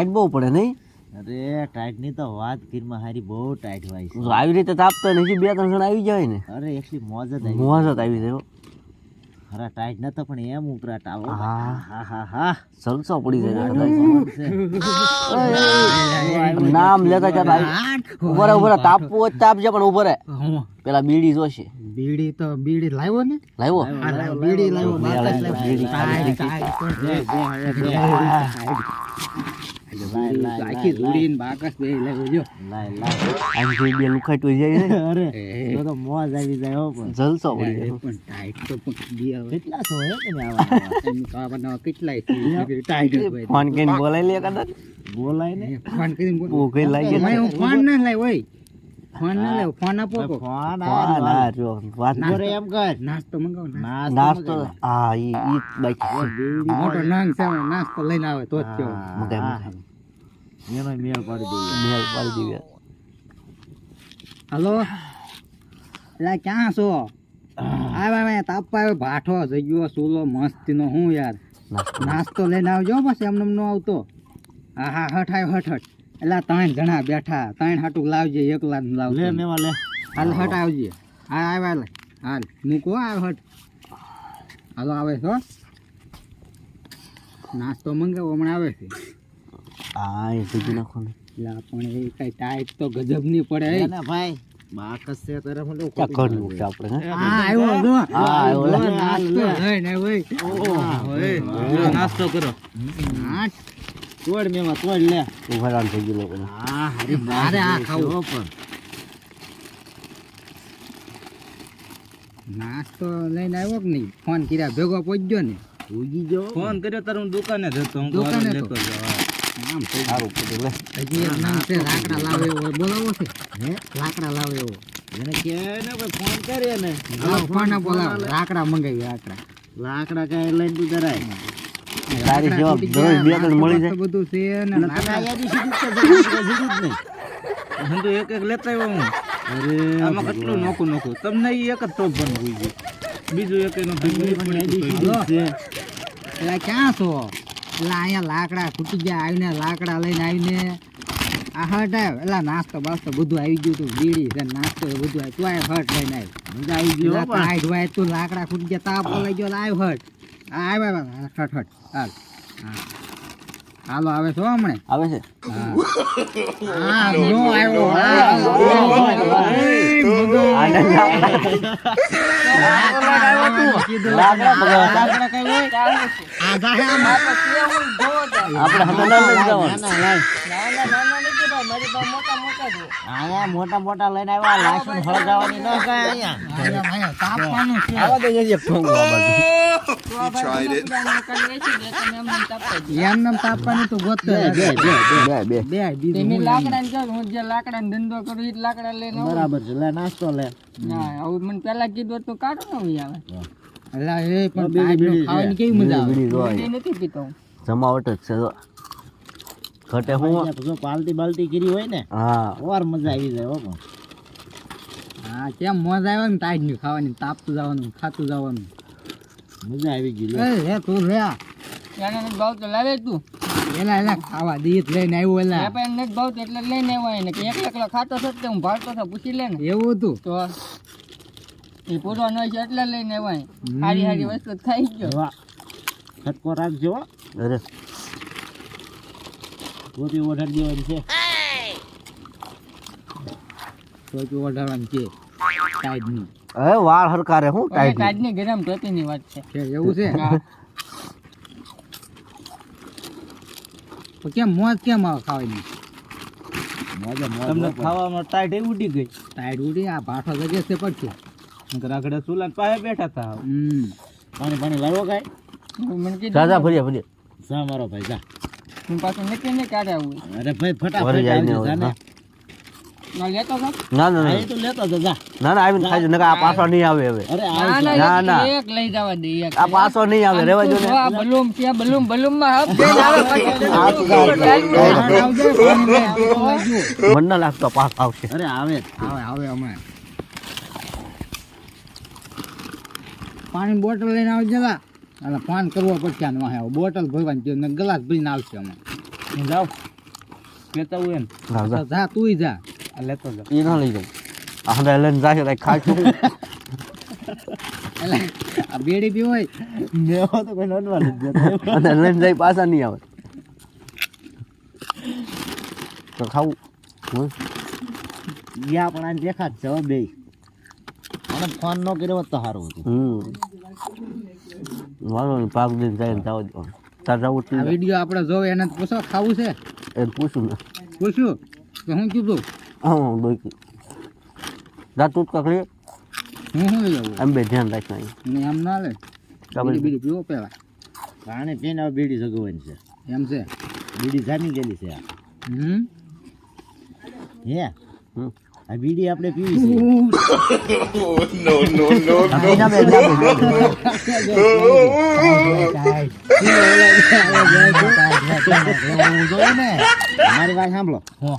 Tight બહુ પડે નહીં? અરે ટાઈટની તો વાત કીરમાં હારી બહુ ટાઈટ હોય છે. તો આવી રીતે તાપતા નથી બે ત્રણ જણ આવી જાય ને. અરે એટલી મોજ જ આવી. મોજ જ આવી જાય. ખરા ટાઈટ નતો પણ એમ ઉપરાટ આવો. હા. હા હા હા. જલસો પડી જાય નામ લેતા જતા ઊભા રહે ઊભા રહે. તાપવું હોય તાપજે પણ ઊભો રહે. પેલા બીડી જોશે. બીડી તો બીડી લાવ્યો ને? લાવ્યો? બીડી લાવ્યો. બે લાવ્યો, બીડી ખાલી લાય, લાય, આખી ધૂળીને બાકસ બે લાવ્યો જો લાય, લાય. આમથી બે લુખાટ જાય ને અરે તો તો મોજ આવી જાય હો પણ. જલસો પડી પણ ટાઈટ તો પણ બી આવે. કેટલા હે આવા? કેટલાય ટાઈટ ફોન કરીને બોલાઈ લે કદાચ. બોલાય ને. ફોન કરીને બોલ. બહુ લાગે ભાઈ હું ફોન ના લાય ઓય. ફોન ના લાવ ફોન આપો ફોન ફોન આ જો વાત બોરે એમ કર. નાસ્તો મંગાવો નાસ્તો નાસ્તો હા ઈ ઈ બાકી મોટો નંગ છે નાસ્તો લઈને આવે તો જ મગાય, પાડી દઈએ. મેલ પાડી હલો? એટલે ક્યાં છો? આવે આવે તાપવા આવ્યો. ભાઠો થઈ ગયો સુલો મસ્તીનો હું યાર. નાસ્તો લઈને આવજો બસ એમને એમ નો આવતો. હા હા હઠ આવ્યો હઠ હઠ. એટલે ત્રણ જણા બેઠા. ત્રણ હાટું લાવજે એકલા ને લે લાવજે મેવા લે. હાલ હટ આવજે. હા આવ્યા લે હાલ. મૂકો આવ હટ. હાલો આવે છો નાસ્તો મંગાવો હમણાં આવે છે. હા એ બીજું નાખો ને એટલે પણ એ કઈ ટાઈટ તો ગજબ નહીં પડે ને ભાઈ. બાકસ છે તારે મને ક્યાં છે આપણે હા. આવ્યો જો હા, આવ્યો, જો, લે. નાસ્તો કરો. તોડ મેવા તોડ લે. ઊભા રાન થઈ ગયો હા અરે મારે આ ખાવું. પણ. નાસ્તો લઈને આવ્યો કે નહીં? ફોન કર્યા ભેગો પહોંચ્યો ને. ઉગી ગયો? ફોન કર્યો તારે હું દુકાને જતો હું દુકાને તો? લેતો આમ થઈ સારું પડ્યું લે. હજી એક નામ છે લાકડા લાવે એવો. બોલાવો છે. હે? લાકડા લાવે એવો. એને કે ને ભાઈ ફોન કરીએ ને? ફોન બોલાવો. લાકડા મંગાવી લાકડા. લાકડા કાંઈ લઈને તું જરાય. તારી જેવા દરરોજ બે ત્રણ મળી જાય. બધું છે ને. હું તો એક એક લેતા આવ્યો હું. અરે આમાં કેટલું નોખું નોખું. તમને એ એક જ ટોપ બન હોઈ ગયું બીજું એક એનો પણ. એટલે ક્યાં છો? એટલે અહીંયા લાકડા ખૂટી ગયા આવીને લાકડા લઈને આવીને આ હટ આવ્યો એટલે નાસ્તો બાસ્તો બધું આવી ગયું તું બીડી છે નાસ્તો બધું આવ્યું તું આ હટ લઈને આવ્યો મજા આવી પણ. તું લાકડા ખૂટી ગયા તાપ લઈ ગયો હટ. આવે હટ હટ હાલ હા. હાલો આવે છો હમણે. આવે છે? હા. હા નો આવ્યો. હા લાકડા બગાડતા. આપણે હમણાં લઈ જવાનું. ના, ના, લાય. આયા મોટા મોટા લઈને આવ્યા. લાસણ હળગાવાની ન કાંઈ અહીંયા. તાપવાનું છે. આવા દઈએ છીએ ઠોંગો આ બાજુ. એમને તાપવાનું તો ગોત બે બે બે બીજું હું લાકડા ને હું જે લાકડા ધંધો કરું એ લાકડા લઈને બરાબર છે લે નાસ્તો લે. ના આવું મને પેલા કીધું તો કાઢો ને હું આવે. અલા એ પણ તાઈટનું ખાવાની કેવી મજા આવે? બીડી જોવાય. એ નથી પીતો જમાવટ જ છે ઘટે હું જો પાલટી બાલટી કરી હોય ને હા. ઓર મજા આવી જાય હો હા કેમ મજા આવે ને તાજની ખાવાની તાપતું જવાનું ખાતું જવાનું. મજા આવી ગઈ લે. તું લે. એને નથી ભાવતો લાવે તું. એલા એલા ખાવા દીત લઈને આવ્યો એલા. આપણે એને ભાવતો એટલે લઈને આવ્યો એને કે એકલા એકલો ખાતો છે તે હું ભાવતો હતો પૂછી લે ને. એવું હતું? તો એ પૂરો ન છે એટલે લઈને આવ્યો હારી સારી વસ્તુ ખાઈ ગયો. વાહ છટકો રાખજો. અરે. ટોપી ઓઢાડી દેવાની છે. ટોપી ઓઢાડવાની છે. તાઈટની હવે વાળ હરકારે હું ટાઈટ કાઢની ગરમ ટોપીની વાત છે. એવું છે? તો કેમ મોજ કેમ આવે ખાવાની? મોજે મોજ તમને ખાવામાં ટાઈટ ઉડી ગઈ? ટાઈટ ઉડી આ ભાઠો જગે છે પડશે આગળ સુલાન પાસે બેઠા હતા. હમ. પાણી પાણી લાવો કાંઈ. જાજા ફરીએ ફરીએ જા મારો ભાઈ જા. હું પાછું નીકળી ને કાઢે આવું. અરે ભાઈ ફટાફટ ફરી જાય ને આવજે, જા ને. ના ના ના. ના એ તો લેતો જા, જા. ના ના આવીને ખાઈ નકા આ પાછો નહીં આવે હવે. ના ના. એક- લઈ જવા દે એક આ પાછો નહીં આવે રેવા જો ને. આ બલૂમ કે બલૂમ બલૂમમાં હબ આવે. તો આવજો. મને ના લાગતો પાસ આવશે. અરે આવે આવે આવે અમે પાણી બોટલ લઈને આવજે લા અને પાન કરવો પડશે આને વાહે બોટલ ભરવાની છે ને ગ્લાસ ભરીને આવશે અમે જાવ કેતા હોય ને જા. તુંય જા. લેતો જાઉં ઈ ના લઈ જાઉં આ હંડા લઈને જાય એટલે આ બેડી પીવો હોય મેવો તો કોઈ નોંધવા નથી દેતો. અને લઈને જાય પાછા નહીં આવે તો ખાવું. યા પણ આ છે હો બેય મને ફોન ન કર્યો હોત તો સારું હતું નહીં પાક દઈને જાય જાવ દો તાર જવું આ વીડિયો આપણે જોવે એને પૂછો ખાવું છે એને પૂછું ને પૂછ્યું કે હું કીધું હા દોઈ જા. તું જ હું શું લેવું એમ બે ધ્યાન રાખના ને એમ ના લે? બીડી બીડી પીવો પેલા પાણી પીને હવે બીડી સગવવાની છે. એમ છે? બીડી જામી ગયેલી છે આ. હમ? હે. આ બીડી આપણે પીવી છે. ના ના ને મારી વાત સાંભળો. હો.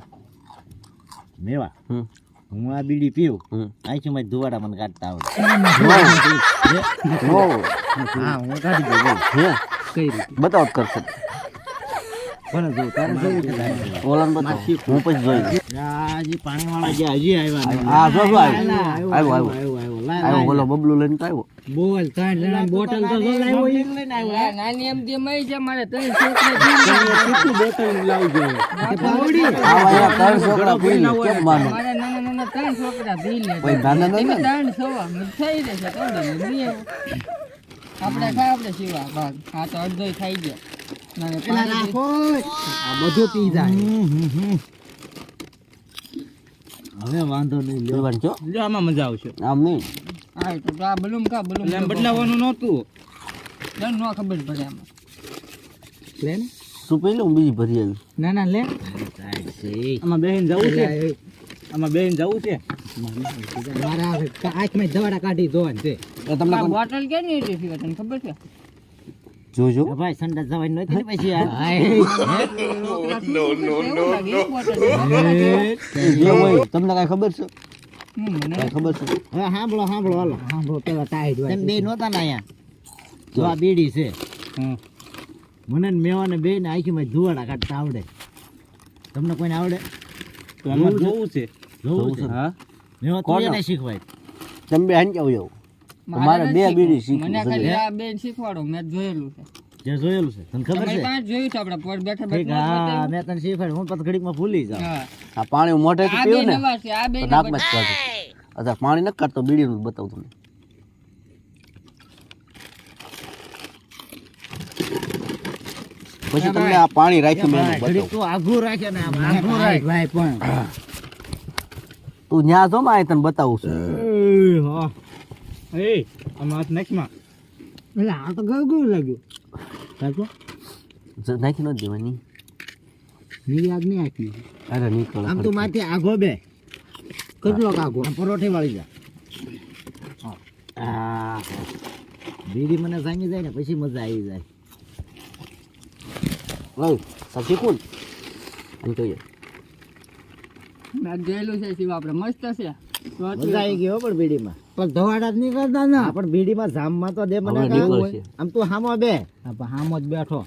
મેવા. હમ. હું આ બીડી પીવું. હમ. મારી ધુવાડા મને કાઢતા આવડે. હા? હું કાઢી દઉં. હે? કઈ રીતે? બતાવ કરશે. કોને જોવું તારે જોવું છે તારે. બતાવ. હું પછી જોઈ આ હજી પાણીવાળા જે હજી આવ્યા. આ જો જો આવ્યો આવ્યો, આવ્યો. આવ્યો આવ્યો, આવ્યો. આવ્યો. બોલો બબલું લઈને તો આવ્યો. બોલ ત્રણ જણા બોટલ તો જો લાવ્યો લઈને આવ્યો. નાની એમ જે મય છે મારે ત્રણ છોકરા પીવી. તે પાવડી? આવા ત્રણ છોકરા પી લે કેમ માનો? મારે નાના નાના ત્રણ છોકરા પી લે કોઈ નાના નાના? ત્રણ સવા મેં થઈ જશે તો આપણે ખા આપણે સિવા ભાગ. આ તો અડધો થઈ ગયો. નાને પેલા રાખો આ બધું પી જાય. હવે વાંધો નહીં લ્યો. છો જો આમાં મજા આવશે. આમ નહીં. હા તો આ બલૂમ કા બલૂમ એટલે બદલાવાનું નહોતું. ન ખબર પડે આમાં લે ને. તું પી હું બીજી ભરી આવી ના ના લે. આમાં બેહીને જવું છે. આમાં બેહીને જવું છે. મારા આંખમાં દવાડા કાઢી જોવાનું છે. તમને બોટલ કે નહીં હતી તને ખબર છે? જોજો. ભાઈ સંડાસ જવાની નહોતી ને પછી આ. નો નો નો તમને કઈ ખબર છે? ખબર છે બે ને અહીંયા જો બે ને આખીમાં ધુવાડા કાઢતા આવડે તમને કોઈને આવડે જોવું મેવા તો? એને બે બીડી શીખવાડો, મેં જોયેલું છે જે જોયેલું છે. તને ખબર છે? પાંચ જોયું છે આપણે? પર બેઠા બેઠા હા મેં તને શીખવાડ્યું હું પછી ઘડીકમાં ભૂલી જાઉં. આ પાણી મોઢે આ બે પીવું ને આ બે દાંતમાં જ કાઢું. અચ્છા પાણી ન કાઢતો બીડી નું બતાવું તમને. પછી તમને આ પાણી રાખ્યું મેં બતાવું. તું આઘું રાખે ને આઘું રાખ ભાઈ પણ. તું ન્યા જો માં તને બતાવું છું. એ આમાં હાથ નાખમાં એટલે આ તો ગળગું લાગ્યું. કાકો નાખી નથી દેવાની. ની યાદ નહીં આપી. અરે નીકળ આમ તો માથે આઘો બે. કેટલો કાકો પરોઠે વાળી જા. બીડી મને સાંગી જાય ને પછી મજા આવી જાય. વાવ સાચી કોણ અને કહીએ. મેં જોયેલું છે શિવા આપણે મસ્ત છે. મજા આવી ગયો પણ બીડીમાં. પણ ધવાડા જ નહીં કરતા ના. પણ બીડીમાં જામમાં તો દે મને. આમ તું હામો બે. હામો જ બેઠો.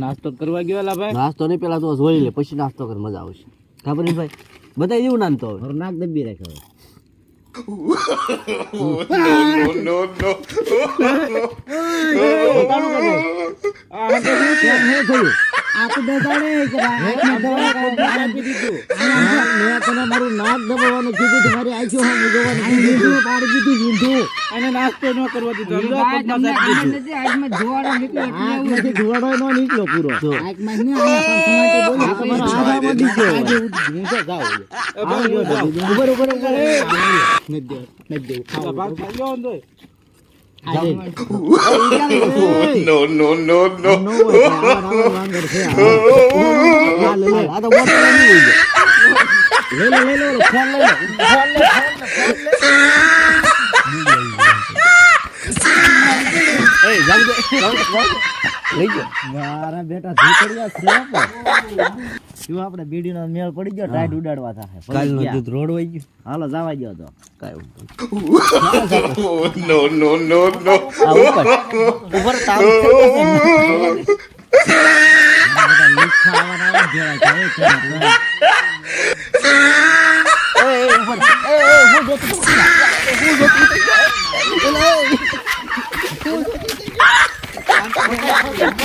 નાસ્તો કરવા ગયો લા ભાઈ? નાસ્તો નહીં પેલા તો જોઈ લે પછી નાસ્તો કર મજા આવશે. ખબર નહીં ભાઈ? બધા એવું નામ તો નાક દબી રાખ્યો મારું નાક દબાવવાનું કીધું તું. આંખો સામે જોવાનું કીધું વીંધું પાડી દીધું વીંધું અને નાસ્તો ન કરવા દીધો. સમજો? ભાઈ, પગમાં તમને સાપ ખબર દીધું. નથી, આજમાં જોવાનો નીકળ્યો એટલે એવું. આંખમાંથી ધુવાડો નો નીકળ્યો પૂરો. જો. આંખમાં નહીં ને. નો નો નો લઈ ગયો મારા બેટા ધૂતરિયા છે શું આપણે બીડીનો મેળ પડી ગયો ટાઈટ ઉડાડવા થાય કાલનો દૂધ રોડ વઈ ગયો હાલો જવા ગયો તો કાંઈ આ ઉપર ઉપર તાવ છે.